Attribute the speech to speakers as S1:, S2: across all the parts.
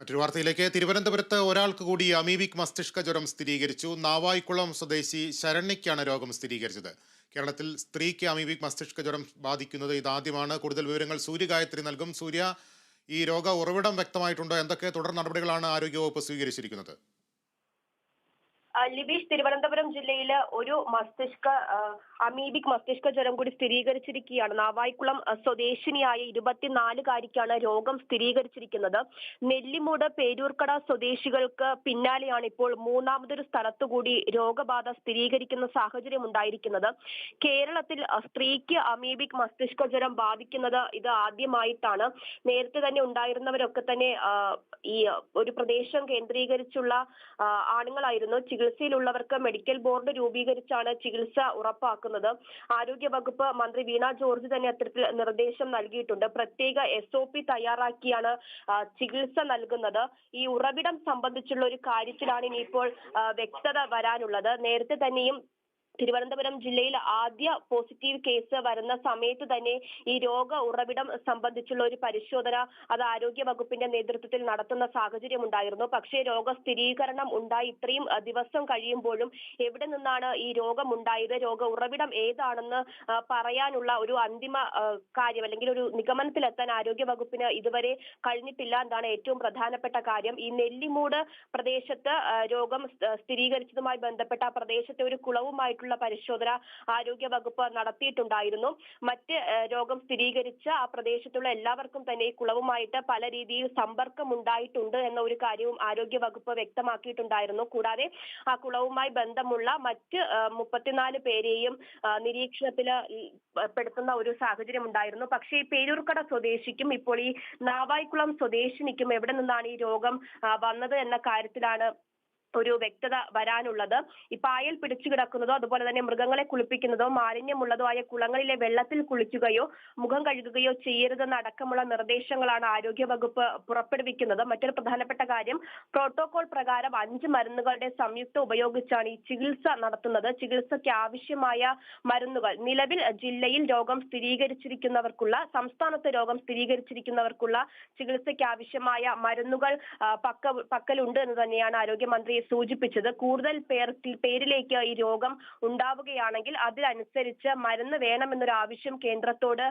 S1: മറ്റൊരു വാർത്തയിലേക്ക്. തിരുവനന്തപുരത്ത് ഒരാൾക്ക് കൂടി അമീബിക് മസ്തിഷ്ക ജ്വരം സ്ഥിരീകരിച്ചു. നാവായിക്കുളം സ്വദേശി ശരണ്യയ്ക്കാണ് രോഗം സ്ഥിരീകരിച്ചത്. കേരളത്തിൽ സ്ത്രീക്ക് അമീബിക് മസ്തിഷ്ക ജ്വരം ബാധിക്കുന്നത് ഇതാദ്യമാണ്. കൂടുതൽ വിവരങ്ങൾ സൂര്യഗായത്രി നൽകും. സൂര്യ ഈ രോഗ ഉറവിടം വ്യക്തമായിട്ടുണ്ടോ? എന്തൊക്കെ തുടർ നടപടികളാണ് ആരോഗ്യവകുപ്പ് സ്വീകരിച്ചിരിക്കുന്നത്?
S2: ലിബീഷ് തിരുവനന്തപുരം ജില്ലയിൽ ഒരു മസ്തിഷ്ക അമീബിക് മസ്തിഷ്ക ജ്വരം കൂടി സ്ഥിരീകരിച്ചിരിക്കുകയാണ്. നാവായിക്കുളം സ്വദേശിനിയായ ഇരുപത്തിനാലുകാരിക്കാണ് രോഗം സ്ഥിരീകരിച്ചിരിക്കുന്നത്. നെല്ലിമൂട് പേരൂർക്കട സ്വദേശികൾക്ക് പിന്നാലെയാണ് ഇപ്പോൾ മൂന്നാമതൊരു സ്ഥലത്തുകൂടി രോഗബാധ സ്ഥിരീകരിക്കുന്ന സാഹചര്യം ഉണ്ടായിരിക്കുന്നത്. കേരളത്തിൽ സ്ത്രീക്ക് അമീബിക് മസ്തിഷ്ക ജ്വരം ബാധിക്കുന്നത് ഇത് ആദ്യമായിട്ടാണ്. നേരത്തെ തന്നെ ഉണ്ടായിരുന്നവരൊക്കെ തന്നെ ഈ ഒരു പ്രദേശം കേന്ദ്രീകരിച്ചുള്ള ആണുങ്ങളായിരുന്നു. ആണുങ്ങളായിരുന്നു ചികിത്സയിലുള്ളവർക്ക് മെഡിക്കൽ ബോർഡ് രൂപീകരിച്ചാണ് ചികിത്സ ഉറപ്പാക്കുന്നത്. ആരോഗ്യ വകുപ്പ് മന്ത്രി വീണ ജോർജ് തന്നെ അത്തരത്തിൽ നിർദ്ദേശം നൽകിയിട്ടുണ്ട്. പ്രത്യേക എസ് ഒ പി തയ്യാറാക്കിയാണ് ചികിത്സ നൽകുന്നത്. ഈ ഉറവിടം സംബന്ധിച്ചുള്ള ഒരു കാര്യത്തിലാണ് ഇനിയിപ്പോൾ വ്യക്തത വരാനുള്ളത്. നേരത്തെ തന്നെയും തിരുവനന്തപുരം ജില്ലയിൽ ആദ്യ പോസിറ്റീവ് കേസ് വരുന്ന സമയത്ത് തന്നെ ഈ രോഗ ഉറവിടം സംബന്ധിച്ചുള്ള ഒരു പരിശോധന അത് ആരോഗ്യ വകുപ്പിന്റെ നേതൃത്വത്തിൽ നടത്തുന്ന സാഹചര്യം ഉണ്ടായിരുന്നു. പക്ഷേ രോഗ സ്ഥിരീകരണം ഉണ്ടായി. ഇത്രയും ദിവസം കഴിയുമ്പോഴും എവിടെ നിന്നാണ് ഈ രോഗം ഉണ്ടായത്? രോഗ ഉറവിടം ഏതാണെന്ന് പറയാനുള്ള ഒരു അന്തിമ കാര്യം അല്ലെങ്കിൽ ഒരു നിഗമനത്തിലെത്താൻ ആരോഗ്യ വകുപ്പിന് ഇതുവരെ കഴിഞ്ഞിട്ടില്ല എന്നാണ് ഏറ്റവും പ്രധാനപ്പെട്ട കാര്യം. ഈ നെല്ലിമൂട് പ്രദേശത്ത് രോഗം സ്ഥിരീകരിച്ചതുമായി ബന്ധപ്പെട്ട ആ പ്രദേശത്തെ ഒരു കുളവുമായിട്ടുള്ള പരിശോധന ആരോഗ്യ വകുപ്പ് നടത്തിയിട്ടുണ്ടായിരുന്നു. മറ്റ് രോഗം സ്ഥിരീകരിച്ച ആ പ്രദേശത്തുള്ള എല്ലാവർക്കും തന്നെ ഈ കുളവുമായിട്ട് പല രീതിയിൽ സമ്പർക്കം ഉണ്ടായിട്ടുണ്ട് എന്ന ഒരു കാര്യവും ആരോഗ്യ വകുപ്പ് വ്യക്തമാക്കിയിട്ടുണ്ടായിരുന്നു. കൂടാതെ ആ കുളവുമായി ബന്ധമുള്ള മറ്റ് മുപ്പത്തിനാല് പേരെയും നിരീക്ഷണത്തിൽ പെടുത്തുന്ന ഒരു സാഹചര്യം ഉണ്ടായിരുന്നു. പക്ഷേ ഈ പേരൂർക്കട സ്വദേശിക്കും ഇപ്പോൾ ഈ നാവായിക്കുളം സ്വദേശിനിക്കും എവിടെ നിന്നാണ് ഈ രോഗം വന്നത് എന്ന കാര്യത്തിലാണ് ഒരു വ്യക്തത വരാനുള്ളത്. ഈ പായൽ പിടിച്ചു കിടക്കുന്നതോ അതുപോലെ തന്നെ മൃഗങ്ങളെ കുളിപ്പിക്കുന്നതോ മാലിന്യമുള്ളതോ ആയ കുളങ്ങളിലെ വെള്ളത്തിൽ കുളിക്കുകയോ മുഖം കഴുകുകയോ ചെയ്യരുതെന്ന അടക്കമുള്ള നിർദ്ദേശങ്ങളാണ് ആരോഗ്യ വകുപ്പ് പുറപ്പെടുവിക്കുന്നത്. മറ്റൊരു പ്രധാനപ്പെട്ട കാര്യം പ്രോട്ടോകോൾ പ്രകാരം അഞ്ച് മരുന്നുകളുടെ സംയുക്ത ഉപയോഗിച്ചാണ് ഈ ചികിത്സ നടത്തുന്നത്. ചികിത്സയ്ക്ക് ആവശ്യമായ മരുന്നുകൾ. നിലവിൽ ജില്ലയിൽ രോഗം സ്ഥിരീകരിച്ചിരിക്കുന്നവർക്കുള്ള സംസ്ഥാനത്ത് രോഗം സ്ഥിരീകരിച്ചിരിക്കുന്നവർക്കുള്ള ചികിത്സയ്ക്ക് ആവശ്യമായ മരുന്നുകൾ പക്ക പക്കലുണ്ട് എന്ന് തന്നെയാണ് ആരോഗ്യമന്ത്രി സൂചിപ്പിച്ചത്. കൂടുതൽ പേർ പേരിലേക്ക് ഈ രോഗം ഉണ്ടാവുകയാണെങ്കിൽ അതിനനുസരിച്ച് മരുന്ന് വേണമെന്നൊരു ആവശ്യം കേന്ദ്രത്തോട്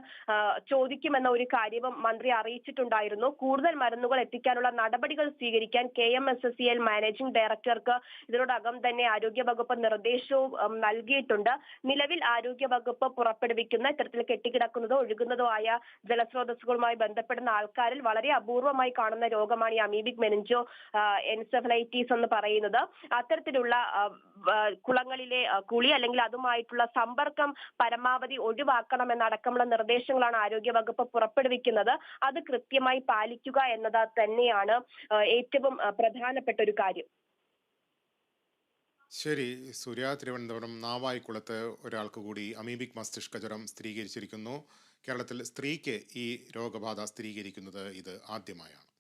S2: ചോദിക്കുമെന്ന ഒരു കാര്യവും മന്ത്രി അറിയിച്ചിട്ടുണ്ടായിരുന്നു. കൂടുതൽ മരുന്നുകൾ എത്തിക്കാനുള്ള നടപടികൾ സ്വീകരിക്കാൻ K M S S C L managing ഡയറക്ടർക്ക് ഇതിനോടകം തന്നെ ആരോഗ്യ വകുപ്പ് നിർദ്ദേശവും നൽകിയിട്ടുണ്ട്. നിലവിൽ ആരോഗ്യ വകുപ്പ് പുറപ്പെടുവിക്കുന്ന ഇത്തരത്തിൽ കെട്ടിക്കിടക്കുന്നതോ ഒഴുകുന്നതോ ആയ ജലസ്രോതസ്സുകളുമായി ബന്ധപ്പെടുന്ന ആൾക്കാരിൽ വളരെ അപൂർവമായി കാണുന്ന രോഗമാണ് ഈ അമീബിക് മെനിഞ്ചോ എൻസെഫലൈറ്റീസ് എന്ന് പറയുന്നത്. അത്തരത്തിലുള്ള ആ, ആ, കുളങ്ങളിലെ കുളി അല്ലെങ്കിൽ അതുമായിട്ടുള്ള സമ്പർക്കം പരമാവധി ഒഴിവാക്കണം എന്നടക്കമുള്ള നിർദ്ദേശങ്ങളാണ് ആരോഗ്യ വകുപ്പ് പുറപ്പെടുവിക്കുന്നത്. അത് കൃത്യമായി പാലിക്കുക എന്നത് തന്നെയാണ് ഏറ്റവും പ്രധാനപ്പെട്ട ഒരു കാര്യം.
S1: ശരി. സൂര്യ തിരുവനന്തപുരം നാവായിക്കുളത്ത് ഒരാൾക്ക് കൂടി അമീബിക് മസ്തിഷ്ക ജ്വരം സ്ഥിരീകരിച്ചിരിക്കുന്നു. കേരളത്തിൽ സ്ത്രീക്ക് ഈ രോഗബാധ സ്ഥിരീകരിക്കുന്നത് ഇത് ആദ്യമായാണ്.